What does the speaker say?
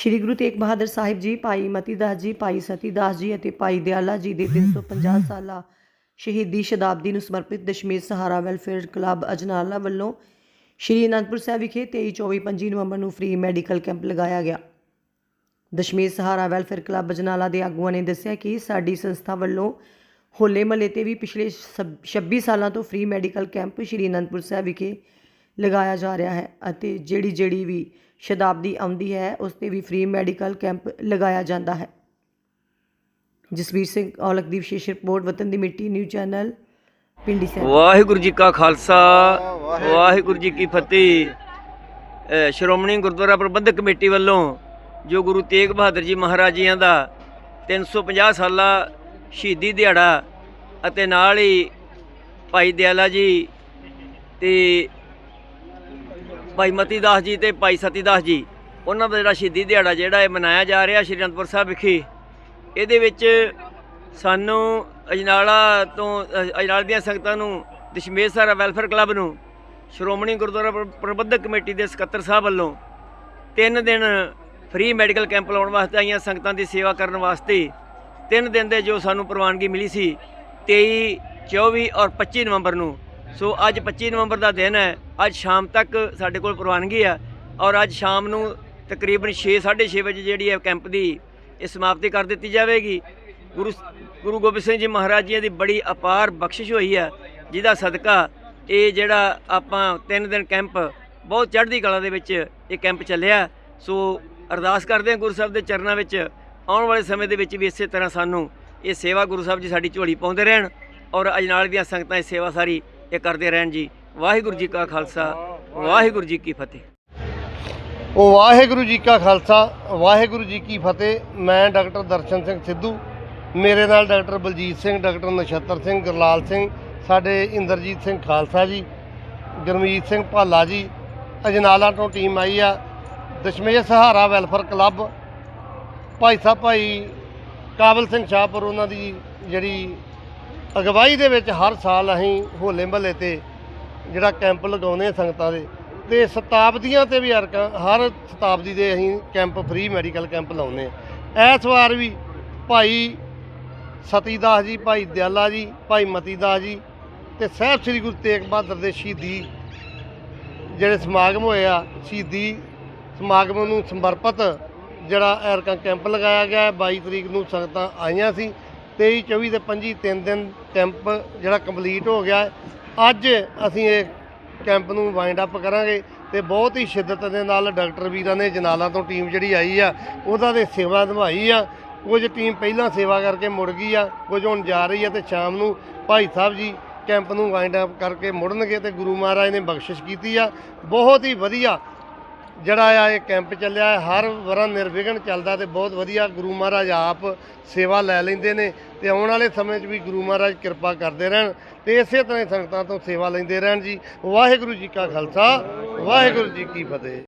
ਸ਼੍ਰੀ ਗੁਰੂ ਤੇਗ ਬਹਾਦਰ ਸਾਹਿਬ ਜੀ, ਭਾਈ ਮਤੀਦਾਸ ਜੀ, ਭਾਈ ਸਤੀਦਾਸ ਜੀ ਅਤੇ ਭਾਈ ਦਿਆਲਾ ਜੀ ਦੇ 350 ਸਾਲਾ ਸ਼ਹੀਦੀ ਸ਼ਤਾਬਦੀ ਨੂੰ ਸਮਰਪਿਤ ਦਸ਼ਮੇਸ਼ ਸਹਾਰਾ ਵੈਲਫੇਅਰ ਕਲੱਬ ਅਜਨਾਲਾ ਵੱਲੋਂ ਸ਼੍ਰੀ ਅਨੰਦਪੁਰ ਸਾਹਿਬ ਵਿਖੇ 23 24 25 ਨਵੰਬਰ ਨੂੰ ਫ੍ਰੀ ਮੈਡੀਕਲ ਕੈਂਪ ਲਗਾਇਆ ਗਿਆ। ਦਸ਼ਮੇਸ਼ ਸਹਾਰਾ ਵੈਲਫੇਅਰ ਕਲੱਬ ਅਜਨਾਲਾ ਦੇ ਆਗੂਆਂ ਨੇ ਦੱਸਿਆ ਕਿ ਸਾਡੀ ਸੰਸਥਾ ਵੱਲੋਂ ਹੋਲੇ ਮਹੱਲੇ ਤੇ ਵੀ ਪਿਛਲੇ ਸਬ- 26 ਸਾਲਾਂ ਤੋਂ free medical camp Shri Anandpur Sahib ਵਿਖੇ ਲਗਾਇਆ ਜਾ ਰਿਹਾ ਹੈ ਅਤੇ ਜਿਹੜੀ ਜਿਹੜੀ ਵੀ ਸ਼ਤਾਬਦੀ ਆਉਂਦੀ ਹੈ ਉਸ ਤੇ ਵੀ ਫ੍ਰੀ ਮੈਡੀਕਲ ਕੈਂਪ ਲਗਾਇਆ ਜਾਂਦਾ ਹੈ। ਜਸਵੀਰ ਸਿੰਘ ਔਲਖ ਦੀ ਵਿਸ਼ੇਸ਼ ਰਿਪੋਰਟ ਵਤਨ ਦੀ ਮਿੱਟੀ ਨਿਊ ਚੈਨਲ ਪਿੰਡੀ ਸਾਹਿਬ ਵਾਹਿਗੁਰੂ ਜੀ ਕਾ ਖਾਲਸਾ ਵਾਹਿਗੁਰੂ ਜੀ ਕੀ ਫਤਿਹ। ਸ਼੍ਰੋਮਣੀ ਗੁਰਦੁਆਰਾ ਪ੍ਰਬੰਧਕ ਕਮੇਟੀ ਵੱਲੋਂ ਜੋ ਗੁਰੂ ਤੇਗ ਬਹਾਦਰ ਜੀ ਮਹਾਰਾਜ ਜੀਆਂ ਦਾ 350 ਸਾਲਾ ਸ਼ਹੀਦੀ ਦਿਹਾੜਾ ਅਤੇ ਨਾਲ ਹੀ ਭਾਈ ਦਿਆਲਾ ਜੀ ਤੇ ਭਾਈ ਮਤੀ ਦਾਸ ਜੀ ਤੇ ਭਾਈ ਸਤੀ ਦਾਸ ਜੀ ਉਹਨਾਂ ਦਾ ਜਿਹੜਾ ਸ਼ਹੀਦੀ ਦਿਹਾੜਾ ਜਿਹੜਾ ਇਹ ਮਨਾਇਆ ਜਾ ਰਿਹਾ ਸ਼੍ਰੀ ਅਨੰਦਪੁਰ ਸਾਹਿਬ ਵਿਖੇ ਇਹਦੇ ਵਿੱਚ ਸਾਨੂੰ ਅਜਨਾਲਾ ਤੋਂ ਅ, ਦੀਆਂ ਸੰਗਤਾਂ ਨੂੰ ਦਸ਼ਮੇਸ਼ ਸਾਰਾ ਵੈਲਫੇਅਰ ਕਲੱਬ ਨੂੰ ਸ਼੍ਰੋਮਣੀ ਗੁਰਦੁਆਰਾ ਪ੍ਰਬੰਧਕ ਕਮੇਟੀ ਦੇ ਸਕੱਤਰ ਸਾਹਿਬ ਵੱਲੋਂ ਤਿੰਨ ਦਿਨ ਫ੍ਰੀ ਮੈਡੀਕਲ ਕੈਂਪ ਲਾਉਣ ਵਾਸਤੇ ਆਈਆਂ ਸੰਗਤਾਂ ਦੀ ਸੇਵਾ ਕਰਨ ਵਾਸਤੇ ਤਿੰਨ ਦਿਨ ਦੇ ਜੋ ਸਾਨੂੰ ਪ੍ਰਵਾਨਗੀ ਮਿਲੀ ਸੀ 23 24 ਔਰ 25 ਨਵੰਬਰ ਨੂੰ ਸੋ ਅੱਜ 25 ਨਵੰਬਰ ਦਾ ਦਿਨ ਹੈ। ਅੱਜ ਸ਼ਾਮ ਤੱਕ ਸਾਡੇ ਕੋਲ ਪ੍ਰਵਾਨਗੀ ਆ ਔਰ ਅੱਜ ਸ਼ਾਮ ਨੂੰ ਤਕਰੀਬਨ 6 6:30 ਵਜੇ ਜਿਹੜੀ ਹੈ ਕੈਂਪ ਦੀ ਇਹ ਸਮਾਪਤੀ ਕਰ ਦਿੱਤੀ ਜਾਵੇਗੀ। ਗੁਰੂ ਗੁਰੂ ਗੋਬਿੰਦ ਸਿੰਘ ਜੀ ਮਹਾਰਾਜ ਜੀ ਦੀ ਬੜੀ ਅਪਾਰ ਬਖਸ਼ਿਸ਼ ਹੋਈ ਹੈ, ਜਿਹਦਾ ਸਦਕਾ ਇਹ ਜਿਹੜਾ ਆਪਾਂ ਤਿੰਨ ਦਿਨ ਕੈਂਪ, ਬਹੁਤ ਚੜ੍ਹਦੀ ਕਲਾ ਦੇ ਵਿੱਚ ਇਹ ਕੈਂਪ ਚੱਲਿਆ। ਸੋ ਅਰਦਾਸ ਕਰਦੇ ਹਾਂ ਗੁਰੂ ਸਾਹਿਬ ਦੇ ਚਰਨਾਂ ਵਿੱਚ, ਆਉਣ ਵਾਲੇ ਸਮੇਂ ਦੇ ਵਿੱਚ ਵੀ ਇਸੇ ਤਰ੍ਹਾਂ ਸਾਨੂੰ ਇਹ ਸੇਵਾ ਗੁਰੂ ਸਾਹਿਬ ਜੀ ਸਾਡੀ ਝੋਲੀ ਪਾਉਂਦੇ ਰਹਿਣ ਔਰ ਅਜਨਾਲ ਦੀਆਂ ਸੰਗਤਾਂ ਇਹ ਸੇਵਾ ਸਾਰੀ ਇਹ ਕਰਦੇ ਰਹਿਣ ਜੀ। ਵਾਹਿਗੁਰੂ ਜੀ ਕਾ ਖਾਲਸਾ, ਵਾਹਿਗੁਰੂ ਜੀ ਕੀ ਫਤਿਹ। ਉਹ ਵਾਹਿਗੁਰੂ ਜੀ ਕਾ ਖਾਲਸਾ, ਵਾਹਿਗੁਰੂ ਜੀ ਕੀ ਫਤਿਹ। ਮੈਂ ਡਾਕਟਰ ਦਰਸ਼ਨ ਸਿੰਘ ਸਿੱਧੂ, ਮੇਰੇ ਨਾਲ ਡਾਕਟਰ ਬਲਜੀਤ ਸਿੰਘ, ਡਾਕਟਰ ਨਛੱਤਰ ਸਿੰਘ, ਗੁਰਲਾਲ ਸਿੰਘ, ਸਾਡੇ ਇੰਦਰਜੀਤ ਸਿੰਘ ਖਾਲਸਾ ਜੀ, ਗੁਰਮੀਤ ਸਿੰਘ ਭਾਲਾ ਜੀ, ਅਜਨਾਲਾ ਤੋਂ ਟੀਮ ਆਈ ਆ, ਦਸ਼ਮੇਸ਼ ਸਹਾਰਾ ਵੈਲਫੇਅਰ ਕਲੱਬ, ਭਾਈ ਸਾਹਿਬ, ਭਾਈ ਕਾਬਲ ਸਿੰਘ ਸ਼ਾਹਪੁਰ, ਉਹਨਾਂ ਦੀ ਜਿਹੜੀ ਅਗਵਾਈ ਦੇ ਵਿੱਚ ਹਰ ਸਾਲ ਅਸੀਂ ਹੋਲੇ ਮਹੱਲੇ ਤੇ ਜਿਹੜਾ ਕੈਂਪ ਲਗਾਉਂਦੇ ਹਾਂ ਸੰਗਤਾਂ ਦੇ, ਤੇ ਸ਼ਤਾਬਦੀਆਂ ਤੇ ਵੀ ਹਰ ਹਰ ਸ਼ਤਾਬਦੀ ਦੇ ਅਸੀਂ ਕੈਂਪ ਫ੍ਰੀ ਮੈਡੀਕਲ ਕੈਂਪ ਲਾਉਂਦੇ ਆ ਇਸ ਵਾਰ ਵੀ ਭਾਈ ਸਤੀਦਾਸ ਜੀ, ਭਾਈ ਦਿਆਲਾ ਜੀ, ਭਾਈ ਮਤੀਦਾਸ ਜੀ ਤੇ ਸਾਹਿਬ ਸ੍ਰੀ ਗੁਰੂ ਤੇਗ ਬਹਾਦਰ ਦੇ ਸ਼ਹੀਦੀ ਜਿਹੜੇ ਸਮਾਗਮ ਹੋਏ ਆ, ਸ਼ਹੀਦੀ ਸਮਾਗਮ ਨੂੰ ਸਮਰਪਿਤ ਜਿਹੜਾ ਐਰਕਾ ਕੈਂਪ ਲਗਾਇਆ ਗਿਆ ਹੈ। 22 ਤਰੀਕ ਨੂੰ ਸੰਗਤਾਂ ਆਈਆਂ ਸੀ 23 24 ਤੇ 25 ਤਿੰਨ ਦਿਨ ਕੈਂਪ ਜਿਹੜਾ ਕੰਪਲੀਟ ਹੋ ਗਿਆ, ਅੱਜ ਅਸੀਂ ਇਹ ਕੈਂਪ ਨੂੰ ਵਾਈਂਡ ਅਪ ਕਰਾਂਗੇ ਤੇ ਬਹੁਤ ਹੀ ਸ਼ਿੱਦਤ ਦੇ ਨਾਲ ਡਾਕਟਰ ਵੀਰਾਂ ਨੇ ਜਨਾਲਾ ਤੋਂ ਟੀਮ ਜਿਹੜੀ ਆਈ ਆ, ਉਹਦਾ ਦੇ ਸੇਵਾ ਨਿਭਾਈ ਆ। ਕੁਝ ਟੀਮ ਪਹਿਲਾਂ ਸੇਵਾ ਕਰਕੇ ਮੁੜ ਗਈ ਆ, ਕੁਝ ਹੁਣ ਜਾ ਰਹੀ ਆ ਤੇ ਸ਼ਾਮ ਨੂੰ ਭਾਈ ਸਾਹਿਬ ਜੀ ਕੈਂਪ ਨੂੰ ਵਾਈਂਡ ਅਪ ਕਰਕੇ ਮੁੜਨਗੇ ਤੇ ਗੁਰੂ ਮਹਾਰਾਜ ਨੇ ਬਖਸ਼ਿਸ਼ ਕੀਤੀ ਆ। ਬਹੁਤ ਹੀ ਵਧੀਆ ਜਿਹੜਾ ਆ ਇਹ ਕੈਂਪ ਚੱਲਿਆ ਹਰ ਵਰਾਂ ਨਿਰਵਿਘਨ ਚੱਲਦਾ ਤੇ ਬਹੁਤ ਵਧੀਆ, ਗੁਰੂ ਮਹਾਰਾਜ ਆਪ ਸੇਵਾ ਲੈ ਲੈਂਦੇ ਨੇ ਤੇ ਆਉਣ ਵਾਲੇ ਸਮੇਂ 'ਚ ਵੀ ਗੁਰੂ ਮਹਾਰਾਜ ਕਿਰਪਾ ਕਰਦੇ ਰਹਿਣ ਤੇ ਇਸੇ ਤਰ੍ਹਾਂ ਹੀ ਸੰਗਤਾਂ ਤੋਂ ਸੇਵਾ ਲੈਂਦੇ ਰਹਿਣ ਜੀ। ਵਾਹਿਗੁਰੂ ਜੀ ਕਾ ਖਾਲਸਾ, ਵਾਹਿਗੁਰੂ ਜੀ ਕੀ ਫਤਿਹ।